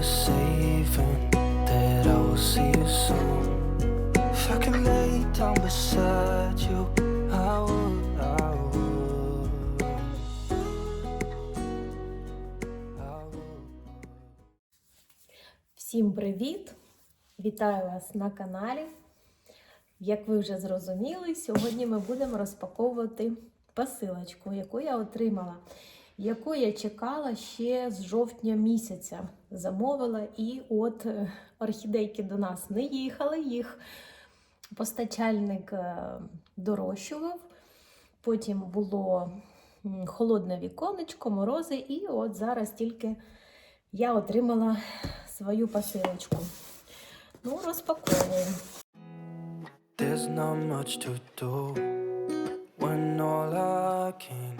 You are that I will see you soon. If I could lay down beside you. I would. Всім привіт! Вітаю вас на каналі. Як ви вже зрозуміли, сьогодні ми будемо розпаковувати посилочку, яку я отримала, яку я чекала ще з жовтня місяця. Замовила, і от е, орхідейки до нас не їхали, їх постачальник е, дорощував. Потім було холодне віконечко, морози, і от зараз тільки я отримала свою посилочку. Ну, розпаковуємо. There's not much to do when all I can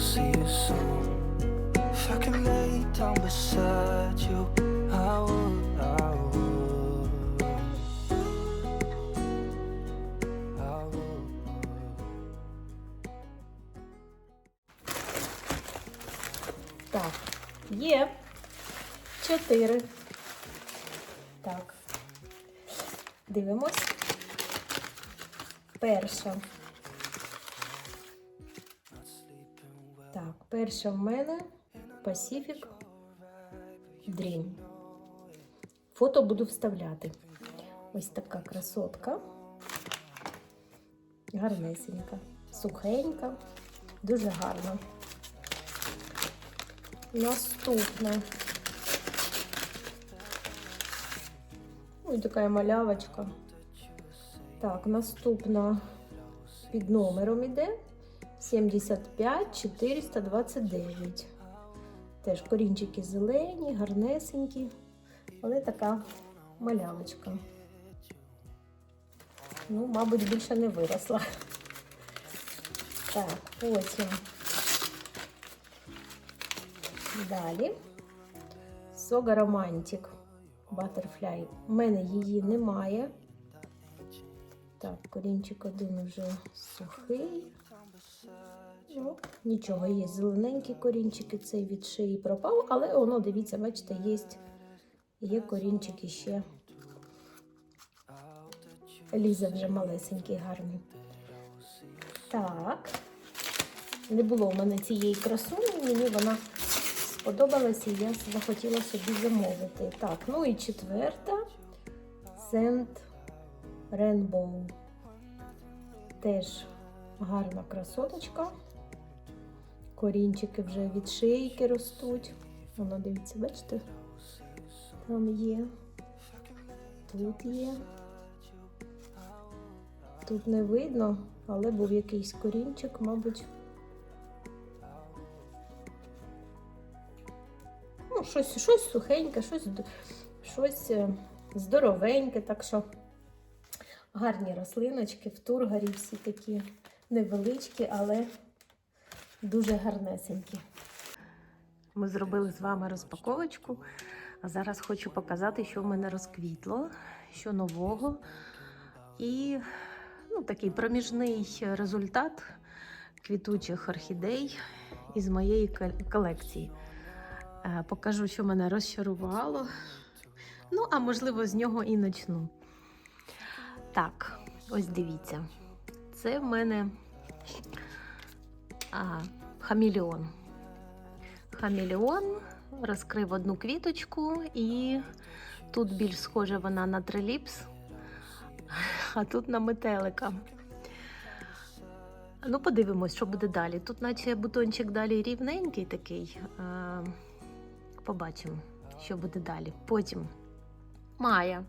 see you soon. If I could lay down beside you, I would, I would. I would. Так, є чотири. Так. Дивимось. Перша. Перша в мене Pacific Dream. Фото буду вставляти. Ось така красотка. Гарнесенька, сухенька, дуже гарна. Наступна. Ось така малявочка. Так, наступна під номером іде 75 429. Теж корінчики зелені, гарнесенькі, але така малявочка. Ну, мабуть, більше не виросла. Так, потім. Далі. Сога Романтик Butterfly. У мене її немає. Так, корінчик один вже сухий. Ну, нічого, є зелененькі корінчики, цей від шиї пропав, але воно, дивіться, бачите, є, є корінчики ще. Ліза вже малесенький, гарний. Так. Не було в мене цієї красуні, мені вона сподобалася і я захотіла собі замовити. Так, ну і четверта Сент Ренбоу. Теж гарна красоточка. Корінчики вже від шийки ростуть. Воно, дивіться, бачите? Там є. Тут є. Тут не видно, але був якийсь корінчик, мабуть. Ну, щось, щось сухеньке, щось, щось е, здоровеньке, так що гарні рослиночки в тургарі всі такі невеличкі, але дуже гарнесенькі. Ми зробили з вами розпаковочку, а зараз хочу показати, що в мене розквітло, що нового. І ну, такий проміжний результат квітучих орхідей із моєї колекції. Е, Покажу, що мене розчарувало. Ну, а можливо, з нього і начну. Так, ось дивіться. Це в мене а, хамілеон. Хамілеон розкрив одну квіточку, і тут більш схожа вона на триліпс, а тут на метелика. Ну, подивимось, що буде далі. Тут, наче бутончик далі рівненький такий. А, побачимо, що буде далі. Потім Майя.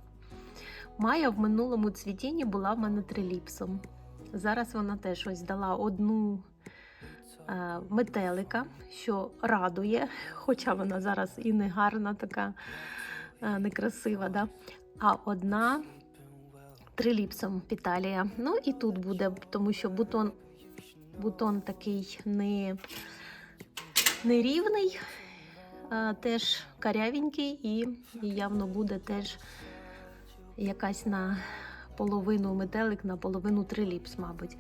Майя в минулому цвітінні була в мене триліпсом. Зараз вона теж ось дала одну е, метелика, що радує, хоча вона зараз і не гарна, така е, некрасива. Да? А одна триліпсом Піталія. Ну і тут буде, тому що бутон, бутон такий не, нерівний, е, теж карявенький і, і явно буде теж якась на половину метелик, на половину триліпс, мабуть.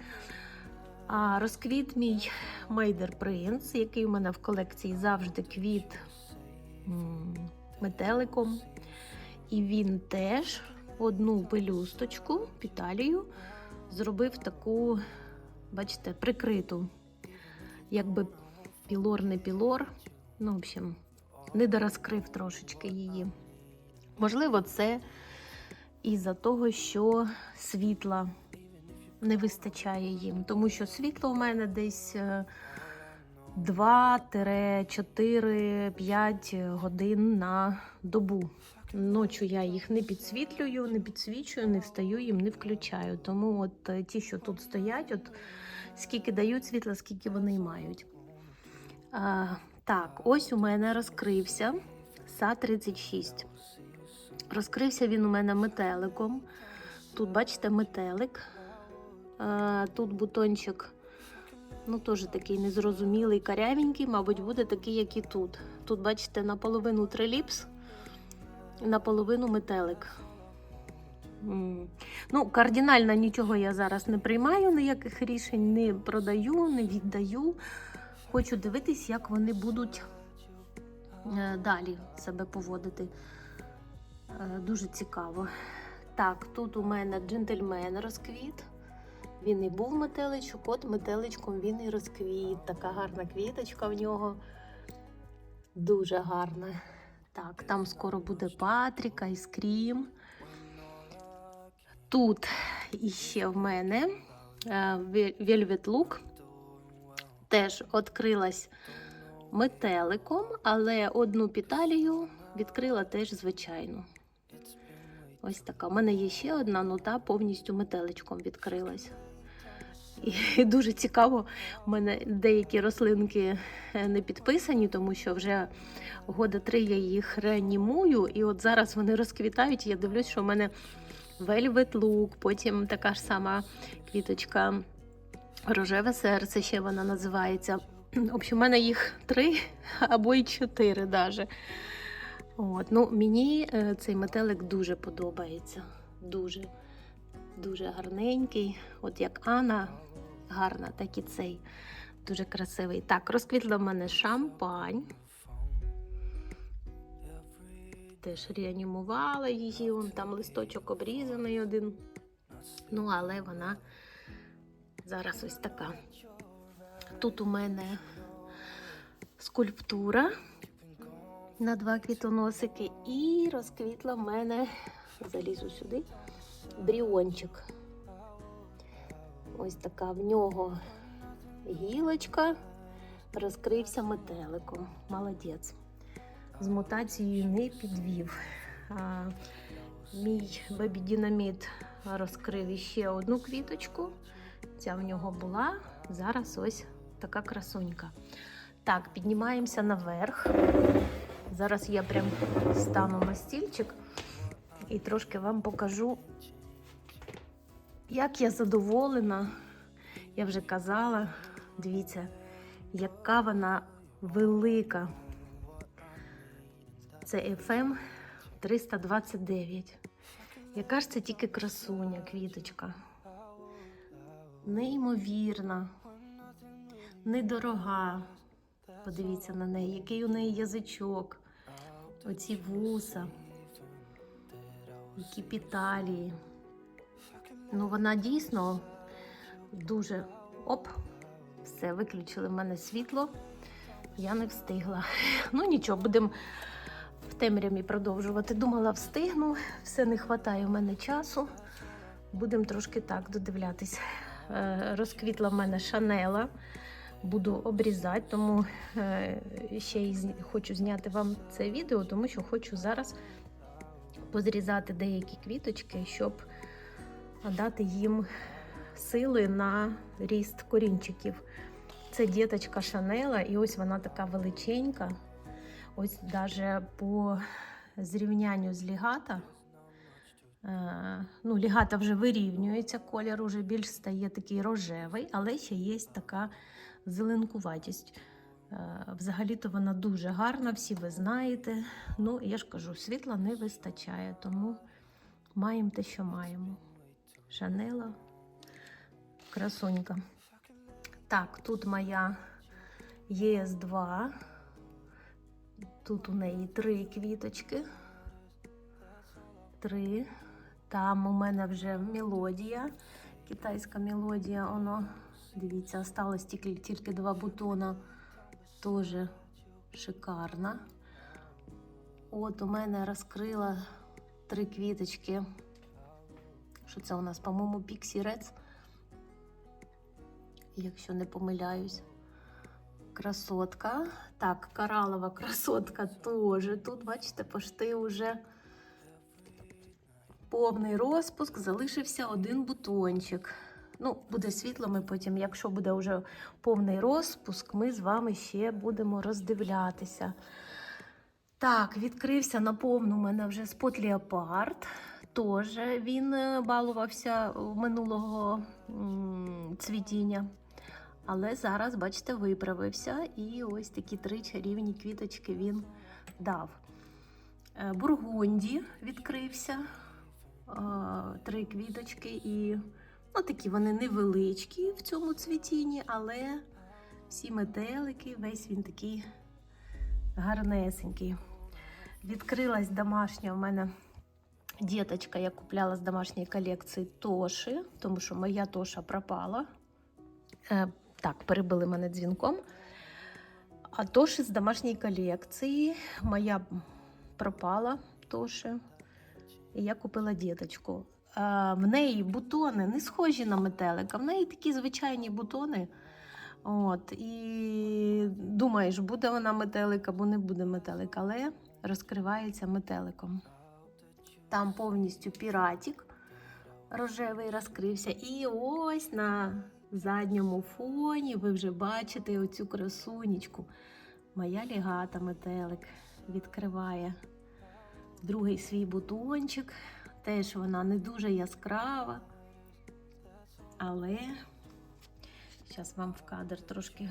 А розквіт мій Мейдер Принц, який у мене в колекції завжди квіт метеликом. І він теж одну пелюсточку, піталію, зробив таку, бачите, прикриту, якби пілор не пілор. Ну, в общем, не дорозкрив трошечки її. Можливо, це із-за того, що світла не вистачає їм, тому що світло у мене десь е, 2-4-5 годин на добу. Ночі я їх не підсвітлюю, не підсвічую, не встаю їм, не включаю. Тому от е, ті, що тут стоять, от скільки дають світла, скільки вони мають. А, так, ось у мене розкрився СА-36. Розкрився він у мене метеликом. Тут, бачите, метелик. Тут бутончик, ну, теж такий незрозумілий, карявенький, мабуть, буде такий, як і тут. Тут, бачите, наполовину триліпс, наполовину метелик. Ну, кардинально нічого я зараз не приймаю, ніяких рішень не продаю, не віддаю. Хочу дивитись, як вони будуть е, далі себе поводити. Е, Дуже цікаво. Так, тут у мене джентльмен розквіт. Він і був метеличок, от метеличком він і розквіт. Така гарна квіточка в нього. Дуже гарна. Так, там скоро буде Патріка і Скрім. Тут іще в мене е, Velvet Look. Теж відкрилась метеликом, але одну піталію відкрила теж звичайно. Ось така. У мене є ще одна, ну та повністю метеличком відкрилась. І дуже цікаво, у мене деякі рослинки е, не підписані, тому що вже года три я їх реанімую, і от зараз вони розквітають. Я дивлюсь, що в мене Velvet Look, потім така ж сама квіточка Рожеве серце, ще вона називається. В общем, у мене їх три або й чотири даже. От, ну, мені е, цей метелик дуже подобається. Дуже, дуже гарненький. От як Анна гарна, так і цей дуже красивий. Так, розквітла в мене шампань. Теж реанімувала її, вон там листочок обрізаний один. Ну, але вона зараз ось така. Тут у мене скульптура на два квітоносики і розквітла в мене, залізу сюди, бріончик. Ось така в нього гілочка, розкрився метеликом. Молодець. З мутацією не підвів. А, мій бебі динаміт розкрив іще одну квіточку. Ця в нього була. Зараз ось така красунька. Так, піднімаємося наверх. Зараз я прям стану на стільчик і трошки вам покажу, як я задоволена. Я вже казала, дивіться, яка вона велика. Це FM 329. Яка ж це тільки красуня, квіточка. Неймовірна, недорога. Подивіться на неї, який у неї язичок, оці вуса, які піталії. Ну, вона дійсно дуже оп, Все, виключили в мене світло. Я не встигла. Ну нічого, будемо в темряві продовжувати. Думала, встигну, все не вистачає в мене часу. Будемо трошки так додивлятись. Е, Розквітла в мене шанела. Буду обрізати, тому е, ще й хочу зняти вам це відео, тому що хочу зараз позрізати деякі квіточки, щоб дати їм сили на ріст корінчиків. Це діточка Шанела, і ось вона така величенька. Ось навіть по зрівнянню з лігата. Е, ну, лігата вже вирівнюється, колір уже більш стає такий рожевий, але ще є така зеленкуватість. Е, Взагалі-то вона дуже гарна, всі ви знаєте. Ну, я ж кажу, світла не вистачає, тому маємо те, що маємо. Шанела, красунька. Так, тут моя ЄС2. Тут у неї три квіточки. Три. Там у мене вже мелодія, китайська мелодія. Воно, дивіться, осталось тільки, тільки два бутона. Тоже шикарна. От у мене розкрила три квіточки. Що це у нас, по-моєму, піксірец, якщо не помиляюсь. Красотка. Так, коралова красотка теж. Тут, бачите, пошти вже повний розпуск, залишився один бутончик. Ну, буде світло, ми потім, якщо буде вже повний розпуск, ми з вами ще будемо роздивлятися. Так, відкрився на повну у мене вже спот Леопард. Теж він е, балувався минулого цвітіння. Але зараз, бачите, виправився. І ось такі три чарівні квіточки він дав. Е, Бургунді відкрився. е, Три квіточки і ну, такі вони невеличкі в цьому цвітінні, але всі метелики, весь він такий гарнесенький. Відкрилась домашня у мене діточка, я купляла з домашньої колекції Тоші, тому що моя Тоша пропала. Е, так, перебили мене дзвінком. А Тоші з домашньої колекції моя пропала Тоші. І я купила діточку. Е, в неї бутони не схожі на метелика, в неї такі звичайні бутони. От, і думаєш, буде вона метелик або не буде метелик, але розкривається метеликом. Там повністю піратік рожевий розкрився. І ось на задньому фоні ви вже бачите оцю красунечку. Моя лігата метелик відкриває другий свій бутончик. Теж вона не дуже яскрава. Але зараз вам в кадр трошки,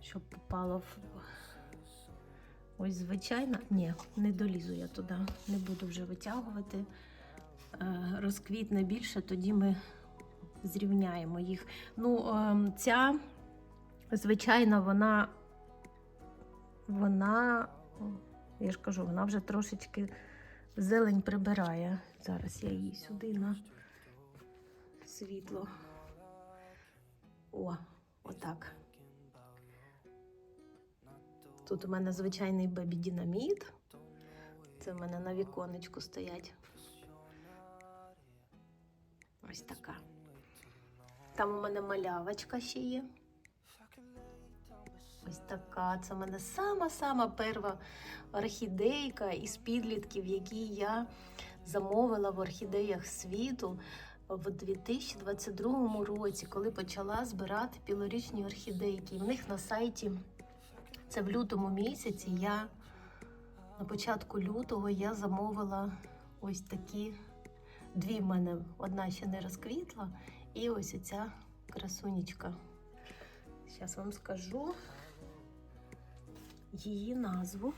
щоб попало в. Ось звичайно, ні, не долізу я туди, не буду вже витягувати. Е, Розквітне більше, тоді ми зрівняємо їх. Ну, ем, ця, звичайно, вона, вона, я ж кажу, вона вже трошечки зелень прибирає. Зараз я її сюди на світло. О, отак. Тут у мене звичайний бебі динаміт. Це в мене на віконечку стоять. Ось така. Там у мене малявочка ще є. Ось така. Це в мене сама-сама перша орхідейка із підлітків, які я замовила в орхідеях світу в 2022 році, коли почала збирати пілорічні орхідейки. В них на сайті це в лютому місяці. Я на початку лютого я замовила ось такі дві в мене. Одна ще не розквітла, і ось оця красунечка. Зараз вам скажу її назву.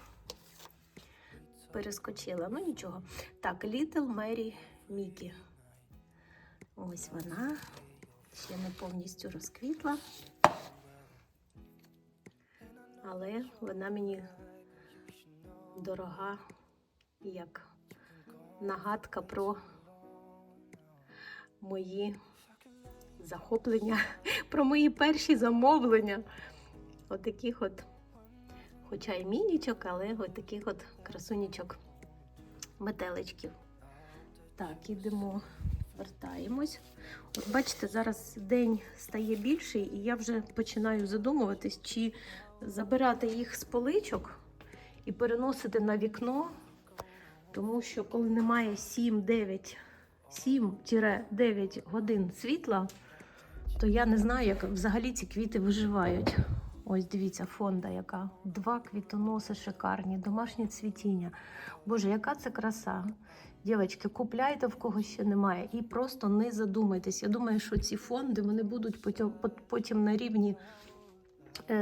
Перескочила, ну нічого. Так, Little Mary Mickey. Ось вона. Ще не повністю розквітла. Але вона мені дорога як нагадка про мої захоплення, про мої перші замовлення. Отаких от, хоча й мінічок, але от таких от красунічок метеличків. Так, ідемо, вертаємось. От бачите, зараз день стає більший, і я вже починаю задумуватись, чи забирати їх з поличок і переносити на вікно, тому що коли немає 7-9, 7-9 годин світла, то я не знаю, як взагалі ці квіти виживають. Ось дивіться, фонда яка. Два квітоноси шикарні, домашнє цвітіння. Боже, яка це краса. Дівчатки, купляйте в кого ще немає і просто не задумайтесь. Я думаю, що ці фонди вони будуть потім, на рівні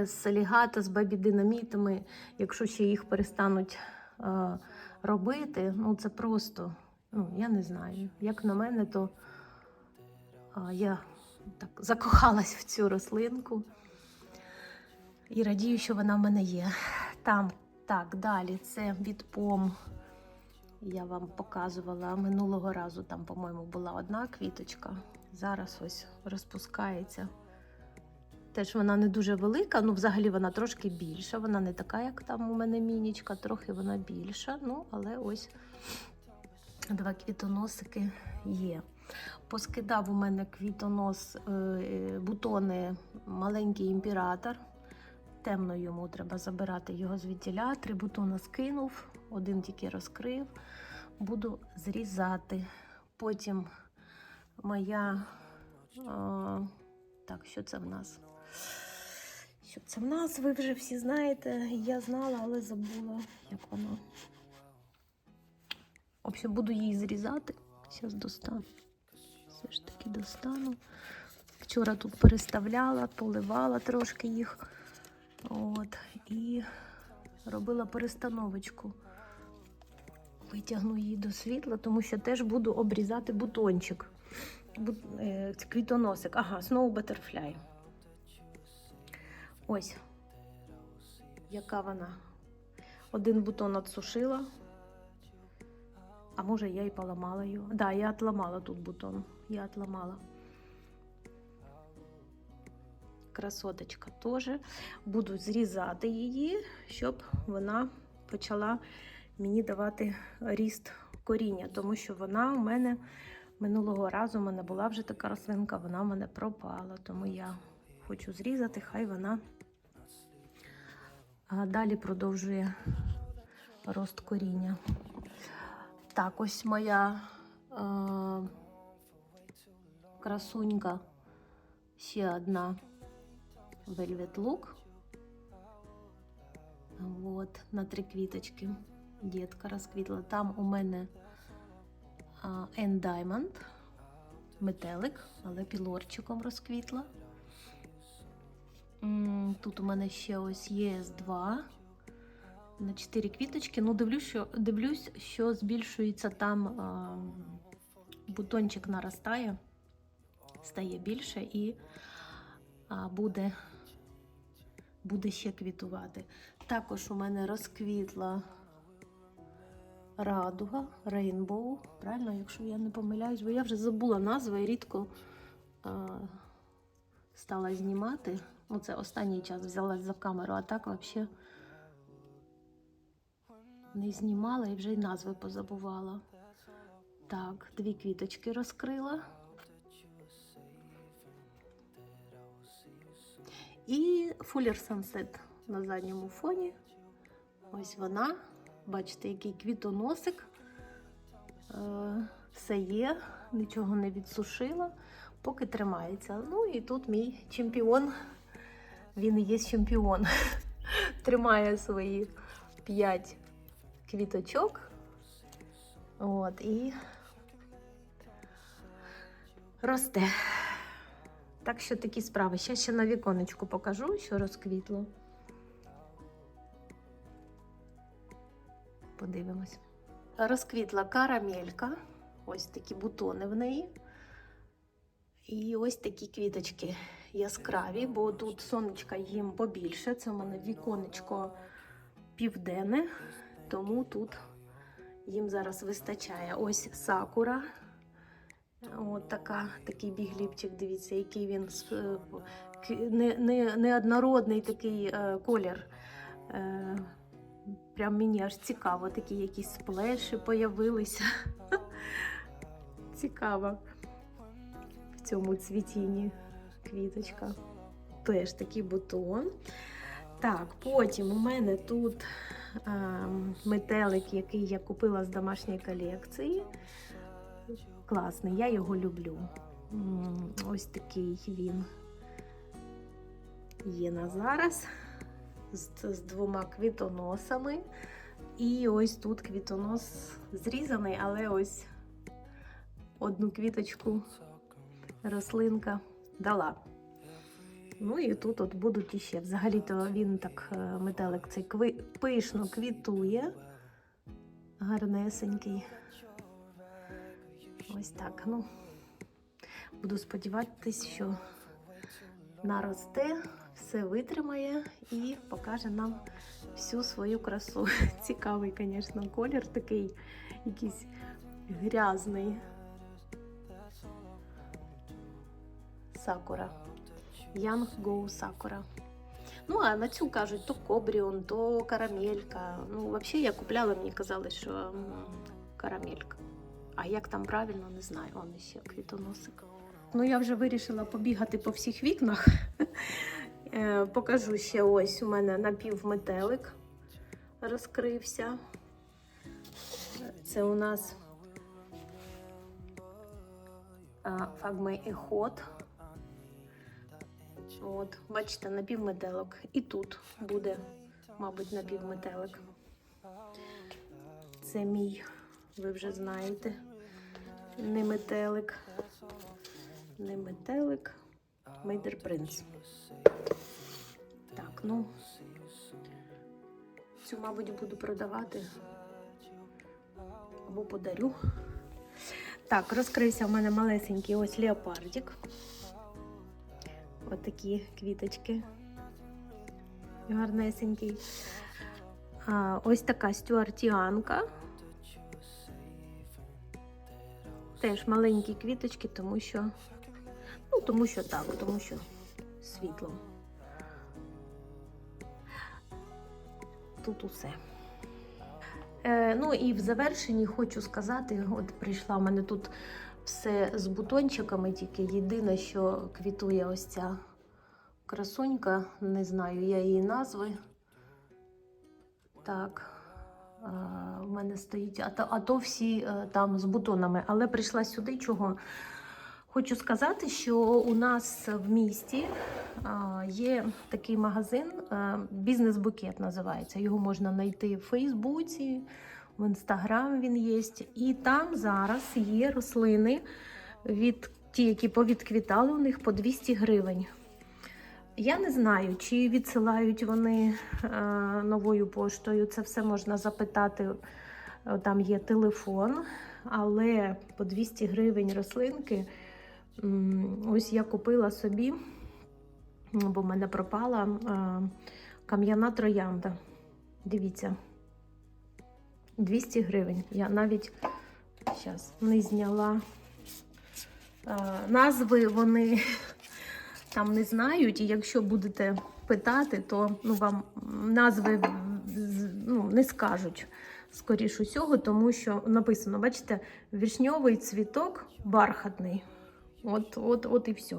з алігата, з бабі-динамітами, якщо ще їх перестануть е, робити. Ну це просто, ну я не знаю. Як на мене, то е, я так закохалась в цю рослинку і радію, що вона в мене є. Там так далі. Це від пом. Я вам показувала минулого разу. Там, по-моєму, була одна квіточка. Зараз ось розпускається. Теж вона не дуже велика, ну взагалі вона трошки більша. Вона не така, як там у мене мінічка, трохи вона більша. Ну, але ось два квітоносики є. Поскидав у мене квітонос е, е, бутони маленький імператор. Темно йому треба забирати його звідтіля. Три бутона скинув, один тільки розкрив. Буду зрізати. Потім моя. А, так, що це в нас? Що це в нас? Ви вже всі знаєте. Я знала, але забула, як воно. В общем, буду її зрізати. Зараз достану. Все ж таки достану. Вчора тут переставляла, поливала трошки їх. От, і робила перестановочку. Витягну її до світла, тому що теж буду обрізати бутончик. Бу, е, квітоносик. Ага, Snow Butterfly. Ось. Яка вона? Один бутон отсушила. А може я і поламала його. Так, да, я отламала тут бутон. Я отламала. Красоточка теж. Буду зрізати її, щоб вона почала мені давати ріст коріння, тому що вона у мене минулого разу у мене була вже така рослинка, вона в мене пропала. Тому я хочу зрізати, хай вона далі продовжує рост коріння. Так, ось моя е, красунька ще одна. Velvet Look. Вот, на три квіточки. Дітка розквітла. Там у мене N Diamond, метелик, але пілорчиком розквітла. Тут у мене ще ось ЄС2 на 4 квіточки. Ну, дивлюсь, що дивлюсь, що збільшується там а, бутончик наростає, стає більше і а, буде буде ще квітувати. Також у мене розквітла радуга, рейнбоу. Правильно, якщо я не помиляюсь, бо я вже забула назву і рідко а, стала знімати. Це останній час взялась за камеру, а так взагалі не знімала і вже й назви позабувала. Так, дві квіточки розкрила. І Fuller Sunset на задньому фоні. Ось вона. Бачите, який квітоносик. Е, все є, нічого не відсушила, поки тримається. Ну і тут мій чемпіон. Він і є чемпіон. Тримає свої 5 квіточок. От, і росте. Так що такі справи. Ще ще на віконечку покажу, що розквітло. Подивимось. Розквітла карамелька. Ось такі бутони в неї. І ось такі квіточки яскраві, бо тут сонечка їм побільше. Це в мене віконечко південне, тому тут їм зараз вистачає ось сакура От така, такий бігліпчик, дивіться, який він е, не, не, неоднородний такий е, колір. Е, прям мені аж цікаво, такі якісь сплеші появилися. Цікаво. В цьому цвітінні квіточка. Теж такий бутон. Так, потім у мене тут е, метелик, який я купила з домашньої колекції. Класний, я його люблю. Ось такий він є на зараз з, з двома квітоносами. І ось тут квітонос зрізаний, але ось одну квіточку рослинка дала. Ну і тут от будуть іще. Взагалі-то він так, е, метелик цей пишно квітує. Гарнесенький. Ось так. Ну, буду сподіватися, що наросте, все витримає і покаже нам всю свою красу. Цікавий, звісно, колір такий якийсь грязний. Сакура. Young Go Sakura. Ну, а на цю кажуть то кобріон, то карамелька. Ну, взагалі я купляла, мені казали, що карамелька. А як там правильно, не знаю. Он ще квітоносик. Ну, я вже вирішила побігати по всіх вікнах. Е, Покажу ще ось у мене напівметелик розкрився. Це у нас фагмей ехот. От, бачите, напівметелик. І тут буде, мабуть, напівметелик. Це мій, ви вже знаєте, не метелик. Не метелик, Мейдер Принц. Так, ну цю, мабуть, буду продавати або подарю. Так, розкрився в мене малесенький ось леопардик. Отакі квіточки. Гарнесенький. А, ось така стюартіанка. Теж маленькі квіточки, тому що. Ну, тому що так, тому що світло. Тут усе. Е, ну і в завершенні хочу сказати: от прийшла в мене тут все з бутончиками, тільки єдине, що квітує ось ця красунька, не знаю я її назви. Так, в мене стоїть, а то, а то всі е, там з бутонами. Але прийшла сюди чого. Хочу сказати, що у нас в місті є такий магазин, бізнес-букет називається. Його можна знайти в Фейсбуці, в Інстаграм він є. І там зараз є рослини від ті, які повідквітали у них по 200 гривень. Я не знаю, чи відсилають вони е, новою поштою. Це все можна запитати. Е, Там є телефон, але по 200 гривень рослинки. Ось я купила собі, бо в мене пропала е, кам'яна троянда. Дивіться, 200 гривень. Я навіть зараз не зняла назви, вони там не знають. І якщо будете питати, то ну, вам назви ну, не скажуть. Скоріш усього, тому що написано, бачите, вишньовий цвіток бархатний. От, от, от і все.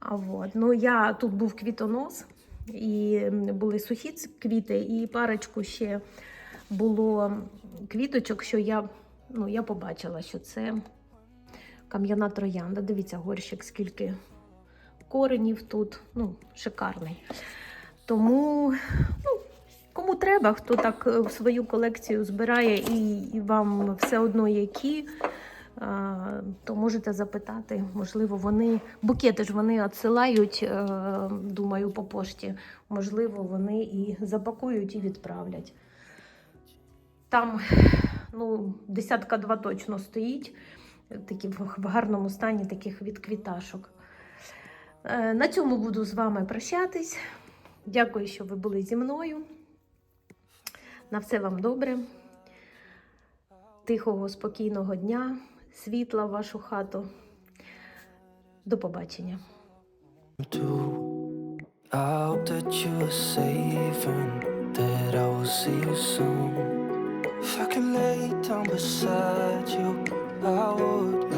А от. Ну, я тут був квітонос, і були сухі квіти, і парочку ще було квіточок, що я, ну, я побачила, що це кам'яна троянда. Дивіться, горщик, скільки коренів тут. Ну, шикарний. Тому, ну, кому треба, хто так е, свою колекцію збирає, і, вам все одно які. То можете запитати, можливо, вони букети ж вони відсилають, е, думаю, по пошті. Можливо, вони і запакують і відправлять. Там ну, десятка два точно стоїть, такі в гарному стані таких від квіташок. Е, На цьому буду з вами прощатись. Дякую, що ви були зі мною. На все вам добре. Тихого, спокійного дня, світла в вашу хату. До побачення. I would.